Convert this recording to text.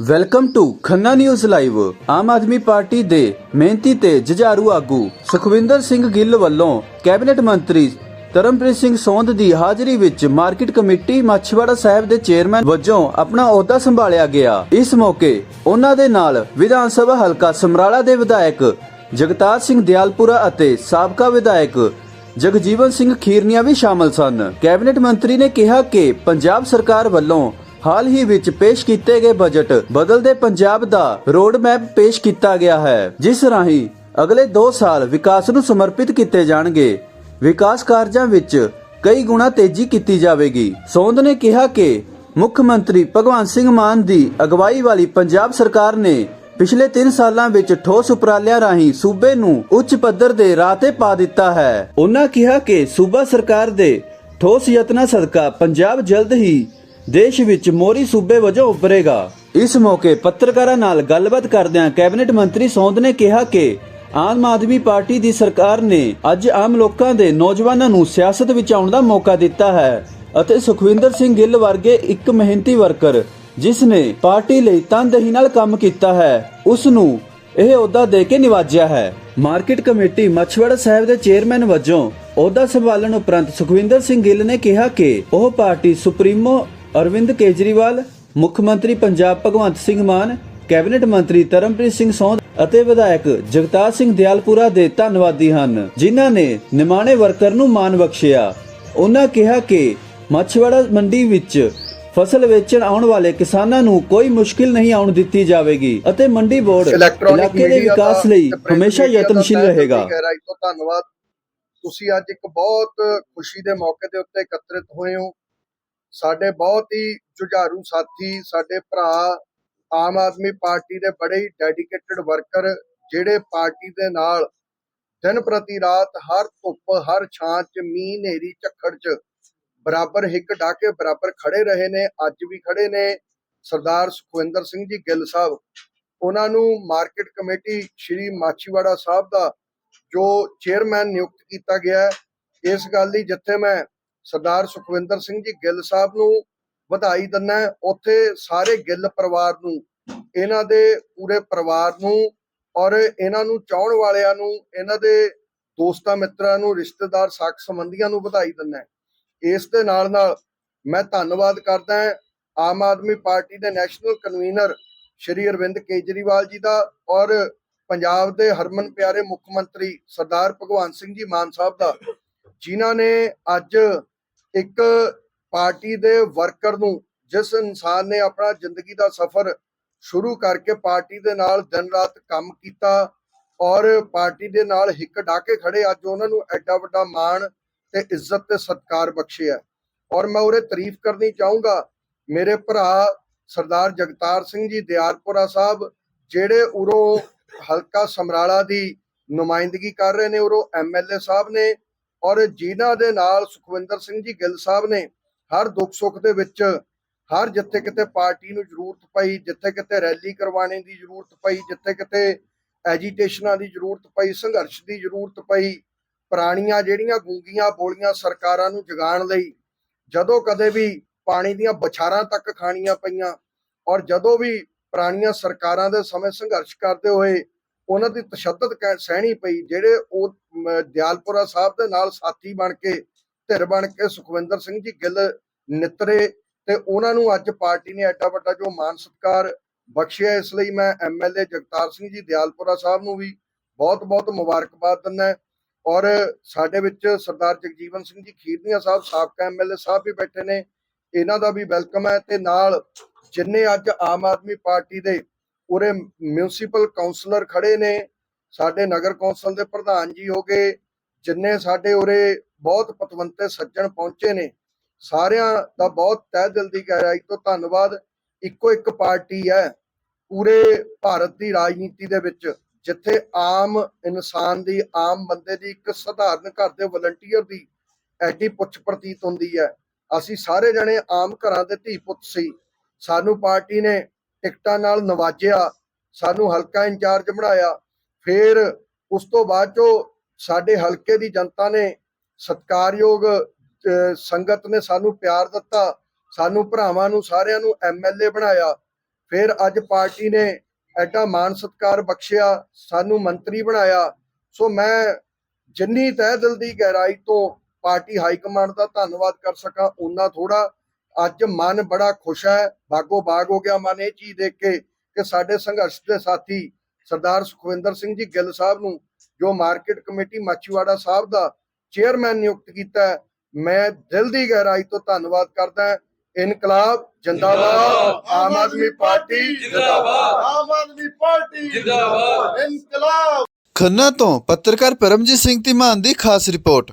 Welcome to Khanna news live Aam Aadmi party ਦੇ ਮਿਹਨਤੀ ਤੇ ਜੁਝਾਰੂ ਆਗੂ ਸੁਖਵਿੰਦਰ ਸਿੰਘ ਗਿੱਲ ਵੱਲੋਂ ਕੈਬਨਿਟ ਮੰਤਰੀ ਧਰਮਪ੍ਰੀਤ ਸਿੰਘ ਸੌਂਦ ਦੀ ਹਾਜ਼ਰੀ ਵਿੱਚ ਮਾਰਕੀਟ ਕਮੇਟੀ ਮਾਛੀਵਾੜਾ ਸਾਹਿਬ ਦੇ ਚੇਅਰਮੈਨ ਵਜੋਂ ਆਪਣਾ ਅਹੁਦਾ ਸੰਭਾਲਿਆ ਗਿਆ। ਇਸ ਮੌਕੇ ਉਹਨਾਂ ਦੇ ਨਾਲ ਵਿਧਾਨ ਸਭਾ ਹਲਕਾ ਸਮਰਾਲਾ ਦੇ ਵਿਧਾਇਕ ਜਗਤਾਰ ਸਿੰਘ ਦਿਆਲਪੁਰਾ ਅਤੇ ਸਾਬਕਾ ਵਿਧਾਇਕ ਜਗਜੀਵਨ ਸਿੰਘ ਖੀਰਨੀਆ ਵੀ ਸ਼ਾਮਲ ਸਨ। ਕੈਬਨਿਟ ਮੰਤਰੀ ਨੇ ਕਿਹਾ ਕਿ ਪੰਜਾਬ ਸਰਕਾਰ ਵੱਲੋਂ ਹਾਲ ਹੀ ਵਿੱਚ ਪੇਸ਼ ਕੀਤੇ ਗਏ ਬਜਟ ਬਦਲਦੇ ਪੰਜਾਬ ਦਾ ਰੋਡ ਮੈਪ ਪੇਸ਼ ਕੀਤਾ ਗਿਆ ਹੈ, ਜਿਸ ਰਾਹੀਂ ਅਗਲੇ 2 ਸਾਲ ਵਿਕਾਸ ਨੂੰ ਸਮਰਪਿਤ ਕੀਤੇ ਜਾਣਗੇ। ਵਿਕਾਸ ਕਾਰਜਾਂ ਵਿੱਚ ਕਈ ਗੁਣਾ ਤੇਜ਼ੀ ਕੀਤੀ ਜਾਵੇਗੀ। ਸੌਂਦ ਨੇ ਕਿਹਾ ਕਿ ਮੁੱਖ ਮੰਤਰੀ ਭਗਵੰਤ ਸਿੰਘ ਮਾਨ ਦੀ ਅਗਵਾਈ ਵਾਲੀ ਪੰਜਾਬ ਸਰਕਾਰ ਨੇ ਪਿਛਲੇ 3 ਸਾਲਾਂ ਵਿੱਚ ਠੋਸ ਉਪਰਾਲਿਆਂ ਰਾਹੀਂ ਸੂਬੇ ਨੂੰ ਉੱਚ ਪੱਧਰ ਦੇ ਰਾਹ ਤੇ ਪਾ ਦਿੱਤਾ ਹੈ। ਉਹਨਾਂ ਕਿਹਾ ਕਿ ਸੂਬਾ ਸਰਕਾਰ ਦੇ ਠੋਸ ਯਤਨਾਂ ਸਦਕਾ ਪੰਜਾਬ ਜਲਦ ਹੀ ਦੇਸ਼ ਵਿੱਚ ਮੋਰੀ ਸੂਬੇ ਵਜੋਂ ਉੱਭਰੇਗਾ। ਇਸ ਮੌਕੇ ਪੱਤਰਕਾਰਾਂ ਨਾਲ ਗੱਲਬਾਤ ਕਰਦਿਆਂ ਕੈਬਨਿਟ ਮੰਤਰੀ ਸੌਂਦ ਨੇ ਕਿਹਾ ਕਿ ਆਮ ਆਦਮੀ ਪਾਰਟੀ ਦੀ ਸਰਕਾਰ ਨੇ ਅੱਜ ਆਮ ਲੋਕਾਂ ਦੇ ਨੌਜਵਾਨਾਂ ਨੂੰ ਸਿਆਸਤ ਵਿੱਚ ਆਉਣ ਦਾ ਮੌਕਾ ਦਿੱਤਾ ਹੈ ਅਤੇ ਸੁਖਵਿੰਦਰ ਸਿੰਘ ਗਿੱਲ ਵਰਗੇ ਇੱਕ ਮਿਹਨਤੀ ਵਰਕਰ, ਜਿਸ ਨੇ ਪਾਰਟੀ ਲਈ ਤਨਦੇਹੀ ਨਾਲ ਕੰਮ ਕੀਤਾ ਹੈ, ਉਸ ਨੂੰ ਇਹ ਅਹੁਦਾ ਦੇ ਕੇ ਨਿਵਾਜਿਆ ਹੈ। ਮਾਰਕੀਟ ਕਮੇਟੀ ਮਛਵੜਾ ਸਾਹਿਬ ਦੇ ਚੇਅਰਮੈਨ ਵਜੋਂ ਅਹੁਦਾ ਸੰਭਾਲਣ ਉਪਰੰਤ ਸੁਖਵਿੰਦਰ ਸਿੰਘ ਗਿੱਲ ਨੇ ਕਿਹਾ ਕਿ ਉਹ ਪਾਰਟੀ ਸੁਪਰੀਮੋ ਅਰਵਿੰਦ ਕੇਜਰੀਵਾਲ ਮੁੱਖ ਮੰਤਰੀ ਪੰਜਾਬ ਭਗਵੰਤ ਸਿੰਘ ਮਾਨ ਕੈਬਨਿਟ ਮੰਤਰੀ ਧਰਮਪ੍ਰੀਤ ਸਿੰਘ ਸੌਂਦ ਅਤੇ ਵਿਧਾਇਕ ਜਗਤਾਰ ਸਿੰਘ ਦਿਆਲਪੁਰਾ ਦੇ ਧੰਨਵਾਦੀ ਹਨ ਜਿਨ੍ਹਾਂ ਨੇ ਨਿਮਾਣੇ ਵਰਕਰ ਨੂੰ ਮਾਨ ਬਖਸ਼ਿਆ। ਉਹਨਾਂ ਕਿਹਾ ਕਿ ਮਛਵੜਾ ਮੰਡੀ ਵਿੱਚ ਫਸਲ ਵੇਚਣ ਆਉਣ ਵਾਲੇ ਕਿਸਾਨਾਂ ਨੂੰ ਕੋਈ ਮੁਸ਼ਕਿਲ ਨਹੀਂ ਆਉਣ ਦਿੱਤੀ ਜਾਵੇਗੀ ਅਤੇ ਮੰਡੀ ਬੋਰਡ ਇਲੈਕਟ੍ਰੋਨਿਕ ਇਲਾਕੇ ਦੇ ਵਿਕਾਸ ਲਈ ਹਮੇਸ਼ਾ ਯਤਨਸ਼ੀਲ ਰਹੇਗਾ। ਧੰਨਵਾਦ। ਤੁਸੀਂ ਅੱਜ ਇੱਕ ਬਹੁਤ ਖੁਸ਼ੀ ਦੇ ਮੌਕੇ ਦੇ ਉੱਤੇ ਇਕੱਤਰਿਤ ਹੋਏ ਹੋ। ਸਾਡੇ ਬਹੁਤ ਹੀ ਜੁਝਾਰੂ ਸਾਥੀ, ਸਾਡੇ ਭਰਾ, ਆਮ ਆਦਮੀ ਪਾਰਟੀ ਦੇ ਬੜੇ ਹੀ ਡੈਡੀਕੇਟਿਡ ਵਰਕਰ ਜਿਹੜੇ ਪਾਰਟੀ ਦੇ ਨਾਲ ਦਿਨ ਪ੍ਰਤੀ ਰਾਤ ਹਰ ਧੁੱਪ, ਹਰ ਛਾਂ 'ਚ ਮੀਂਹ, ਹਨੇਰੀ, ਝੱਖੜ 'ਚ ਬਰਾਬਰ ਹਿੱਕ ਡਾਕੇ ਬਰਾਬਰ ਖੜੇ ਰਹੇ ਨੇ, ਅੱਜ ਵੀ ਖੜੇ ਨੇ ਸਰਦਾਰ ਸੁਖਵਿੰਦਰ ਸਿੰਘ ਜੀ ਗਿੱਲ ਸਾਹਿਬ। ਉਹਨਾਂ ਨੂੰ ਮਾਰਕੀਟ ਕਮੇਟੀ ਸ਼੍ਰੀ ਮਾਛੀਵਾੜਾ ਸਾਹਿਬ ਦਾ ਜੋ ਚੇਅਰਮੈਨ ਨਿਯੁਕਤ ਕੀਤਾ ਗਿਆ ਇਸ ਗੱਲ ਦੀ ਜਿੱਥੇ ਮੈਂ ਸਰਦਾਰ ਸੁਖਵਿੰਦਰ ਸਿੰਘ ਜੀ ਗਿੱਲ ਸਾਹਿਬ ਨੂੰ ਵਧਾਈ ਦਿੰਦਾ ਉੱਥੇ ਸਾਰੇ ਗਿੱਲ ਪਰਿਵਾਰ ਨੂੰ, ਇਹਨਾਂ ਦੇ ਪੂਰੇ ਪਰਿਵਾਰ ਨੂੰ ਔਰ ਇਹਨਾਂ ਨੂੰ ਚਾਹਣ ਵਾਲਿਆਂ ਨੂੰ, ਇਹਨਾਂ ਦੇ ਦੋਸਤਾਂ ਮਿੱਤਰਾਂ ਨੂੰ, ਰਿਸ਼ਤੇਦਾਰ ਸਾਕ ਸੰਬੰਧੀਆਂ ਨੂੰ ਵਧਾਈ ਦਿੰਦਾ ਇਸ ਦੇ ਨਾਲ ਨਾਲ ਮੈਂ ਧੰਨਵਾਦ ਕਰਦਾ ਆਮ ਆਦਮੀ ਪਾਰਟੀ ਦੇ ਨੈਸ਼ਨਲ ਕਨਵੀਨਰ ਸ਼੍ਰੀ ਅਰਵਿੰਦ ਕੇਜਰੀਵਾਲ ਜੀ ਦਾ ਔਰ ਪੰਜਾਬ ਦੇ ਹਰਮਨ ਪਿਆਰੇ ਮੁੱਖ ਮੰਤਰੀ ਸਰਦਾਰ ਭਗਵੰਤ ਸਿੰਘ ਜੀ ਮਾਨ ਸਾਹਿਬ ਦਾ, ਜਿਨ੍ਹਾਂ ਨੇ ਅੱਜ ਇੱਕ ਪਾਰਟੀ ਦੇ ਵਰਕਰ ਨੂੰ ਜਿਸ ਇਨਸਾਨ ਨੇ ਆਪਣਾ ਜ਼ਿੰਦਗੀ ਦਾ ਸਫ਼ਰ ਸ਼ੁਰੂ ਕਰਕੇ ਪਾਰਟੀ ਦੇ ਨਾਲ ਦਿਨ ਰਾਤ ਕੰਮ ਕੀਤਾ ਔਰ ਪਾਰਟੀ ਦੇ ਨਾਲ ਹਿੱਕ ਡਾਕੇ ਖੜੇ, ਅੱਜ ਉਹਨਾਂ ਨੂੰ ਐਡਾ ਵੱਡਾ ਮਾਣ ਤੇ ਇੱਜ਼ਤ ਤੇ ਸਤਿਕਾਰ ਬਖਸ਼ਿਆ ਔਰ ਮੈਂ ਉਹਰੇ ਤਾਰੀਫ ਕਰਨੀ ਚਾਹੂੰਗਾ, ਮੇਰੇ ਭਰਾ ਸਰਦਾਰ ਜਗਤਾਰ ਸਿੰਘ ਜੀ ਦਿਆਰਪੁਰਾ ਸਾਹਿਬ, ਜਿਹੜੇ ਉਰੋਂ ਹਲਕਾ ਸਮਰਾਲਾ ਦੀ ਨੁਮਾਇੰਦਗੀ ਕਰ ਰਹੇ ਨੇ, ਉਰੋਂ ਐਮਐਲਏ ਸਾਹਿਬ ਨੇ ਔਰ ਜਿਨ੍ਹਾਂ ਦੇ ਨਾਲ ਸੁਖਵਿੰਦਰ ਸਿੰਘ ਜੀ ਗਿੱਲ ਸਾਹਿਬ ਨੇ ਹਰ ਦੁੱਖ ਸੁੱਖ ਦੇ ਵਿੱਚ ਹਰ ਜਿੱਥੇ ਕਿਤੇ ਪਾਰਟੀ ਨੂੰ ਜ਼ਰੂਰਤ ਪਈ, ਜਿੱਥੇ ਕਿਤੇ ਰੈਲੀ ਕਰਵਾਉਣੇ ਦੀ ਜ਼ਰੂਰਤ ਪਈ, ਜਿੱਥੇ ਕਿਤੇ ਐਜੀਟੇਸ਼ਨਾਂ ਦੀ ਜ਼ਰੂਰਤ ਪਈ, ਸੰਘਰਸ਼ ਦੀ ਜ਼ਰੂਰਤ ਪਈ, ਪੁਰਾਣੀਆਂ ਜਿਹੜੀਆਂ ਗੂੰਗੀਆਂ ਬੋਲੀਆਂ ਸਰਕਾਰਾਂ ਨੂੰ ਜਗਾਉਣ ਲਈ ਜਦੋਂ ਕਦੇ ਵੀ ਪਾਣੀ ਦੀਆਂ ਬਛਾਰਾਂ ਤੱਕ ਖਾਣੀਆਂ ਪਈਆਂ ਔਰ ਜਦੋਂ ਵੀ ਪੁਰਾਣੀਆਂ ਸਰਕਾਰਾਂ ਦੇ ਸਮੇਂ ਸੰਘਰਸ਼ ਕਰਦੇ ਹੋਏ ਉਹਨਾਂ ਦੀ ਤਸ਼ੱਦਦ ਕਹਿ- ਸਹਿਣੀ ਪਈ, ਜਿਹੜੇ ਉਹ ਦਿਆਲਪੁਰਾ ਸਾਹਿਬ ਦੇ ਨਾਲ ਸਾਥੀ ਬਣ ਕੇ, ਧਿਰ ਬਣ ਕੇ ਸੁਖਵਿੰਦਰ ਸਿੰਘ ਜੀ ਗਿੱਲ ਨਿਤਰੇ ਤੇ ਉਹਨਾਂ ਨੂੰ ਅੱਜ ਪਾਰਟੀ ਨੇ ਐਡਾ ਵੱਡਾ ਜੋ ਮਾਨ ਸਤਿਕਾਰ ਬਖਸ਼ਿਆ, ਇਸ ਲਈ ਮੈਂ ਐਮਐਲਏ ਜਗਤਾਰ ਸਿੰਘ ਜੀ, ਦਿਆਲਪੁਰਾ ਸਾਹਿਬ ਨੂੰ ਵੀ ਬਹੁਤ-ਬਹੁਤ ਮੁਬਾਰਕਬਾਦ ਦਿੰਦਾ ਔਰ ਸਾਡੇ ਵਿੱਚ ਸਰਦਾਰ ਜਗਜੀਵਨ ਸਿੰਘ ਜੀ ਖੀਰਨੀਆ ਸਾਹਿਬ, ਸਾਬਕਾ ਐਮਐਲਏ ਸਾਹਿਬ ਵੀ ਬੈਠੇ ਨੇ। ਇਹਨਾਂ ਦਾ ਵੀ ਵੈਲਕਮ ਹੈ ਤੇ ਨਾਲ ਜਿੰਨੇ ਅੱਜ ਆਮ ਆਦਮੀ ਪਾਰਟੀ ਦੇ ਉਰੇ ਮਿਊਨਿਸਪਲ ਕਾਉਂਸਲਰ ਖੜੇ ਨੇ, ਸਾਡੇ ਨਗਰ ਕੌਂਸਲ ਦੇ ਪ੍ਰਧਾਨ ਜੀ ਹੋ ਗਏ, ਜਿੰਨੇ ਸਾਡੇ ਉਰੇ ਬਹੁਤ ਪਤਵੰਤੇ ਸੱਜਣ ਪਹੁੰਚੇ ਨੇ, ਸਾਰਿਆਂ ਦਾ ਬਹੁਤ ਤਹਿ ਦਿਲ ਦੀ ਗਹਿਰਾਈ ਤੋਂ ਧੰਨਵਾਦ, ਇੱਕੋ ਇੱਕ ਪਾਰਟੀ ਹੈ ਪੂਰੇ ਭਾਰਤ ਦੀ ਰਾਜਨੀਤੀ ਦੇ ਵਿੱਚ, ਜਿੱਥੇ ਆਮ ਇਨਸਾਨ ਦੀ, ਆਮ ਬੰਦੇ ਦੀ, ਇੱਕ ਸਧਾਰਨ ਘਰ ਦੇ ਵਲੰਟੀਅਰ ਦੀ ਐਡੀ ਪੁੱਛ ਪ੍ਰਤੀਤ ਹੁੰਦੀ ਹੈ। ਅਸੀਂ ਸਾਰੇ ਜਣੇ ਆਮ ਘਰਾਂ ਦੇ ਧੀ ਪੁੱਤ ਸੀ, ਸਾਨੂੰ ਪਾਰਟੀ ਨੇ ਟਿਕਟਾਂ ਨਾਲ ਨਵਾਜਿਆ, ਸਾਨੂੰ ਹਲਕਾ ਇੰਚਾਰਜ ਬਣਾਇਆ, ਫਿਰ ਉਸ ਤੋਂ ਬਾਅਦ ਚੋਂ ਸਾਡੇ ਹਲਕੇ ਦੀ ਜਨਤਾ ਨੇ ਸਤਕਾਰਯੋਗ ਸੰਗਤ ਨੇ ਸਾਨੂੰ ਪਿਆਰ ਦਿੱਤਾ, ਸਾਨੂੰ ਭਰਾਵਾਂ ਨੂੰ ਸਾਰਿਆਂ ਨੂੰ ਐਮਐਲਏ ਬਣਾਇਆ, ਫਿਰ ਅੱਜ ਪਾਰਟੀ ਨੇ ਐਡਾ ਮਾਣ ਸਤਿਕਾਰ ਬਖਸ਼ਿਆ, ਸਾਨੂੰ ਮੰਤਰੀ ਬਣਾਇਆ, ਸੋ ਮੈਂ ਜਿੰਨੀ ਤਹਿ ਦਿਲ ਦੀ ਗਹਿਰਾਈ ਤੋਂ ਪਾਰਟੀ ਹਾਈ ਕਮਾਂਡ ਦਾ ਧੰਨਵਾਦ ਕਰ ਸਕਾਂ ਉਨਾ ਥੋੜਾ ਅੱਜ ਮਨ ਬੜਾ ਖੁਸ਼ ਹੈ ਬਾਗੋ ਬਾਗ ਹੋ ਗਿਆ ਮਨ ਇਹ ਚੀਜ਼ ਦੇਖ ਕੇ ਕਿ ਸਾਡੇ ਸੰਘਰਸ਼ ਦੇ ਸਾਥੀ ਸਰਦਾਰ ਸੁਖਵਿੰਦਰ ਸਿੰਘ ਜੀ ਗਿੱਲ ਸਾਹਿਬ ਨੂੰ ਜੋ ਮਾਰਕੀਟ ਕਮੇਟੀ ਮਾਚੀਵਾੜਾ ਸਾਹਿਬ ਦਾ ਚੇਅਰਮੈਨ ਨਿਯੁਕਤ ਕੀਤਾ ਮੈਂ ਦਿਲ ਦੀ ਗਹਿਰਾਈ ਤੋਂ ਧੰਨਵਾਦ ਕਰਦਾ ਹਾਂ। ਇਨਕਲਾਬ ਜਿੰਦਾਬਾਦ। ਆਮ ਆਦਮੀ ਪਾਰਟੀ ਜਿੰਦਾਬਾਦ। ਆਮ ਆਦਮੀ ਪਾਰਟੀ ਜਿੰਦਾਬਾਦ। ਇਨਕਲਾਬ। ਖੰਨਾ ਤੋਂ ਪੱਤਰਕਾਰ ਪਰਮਜੀਤ ਸਿੰਘ ਧੀਮਾਨ ਦੀ ਖਾਸ ਰਿਪੋਰਟ।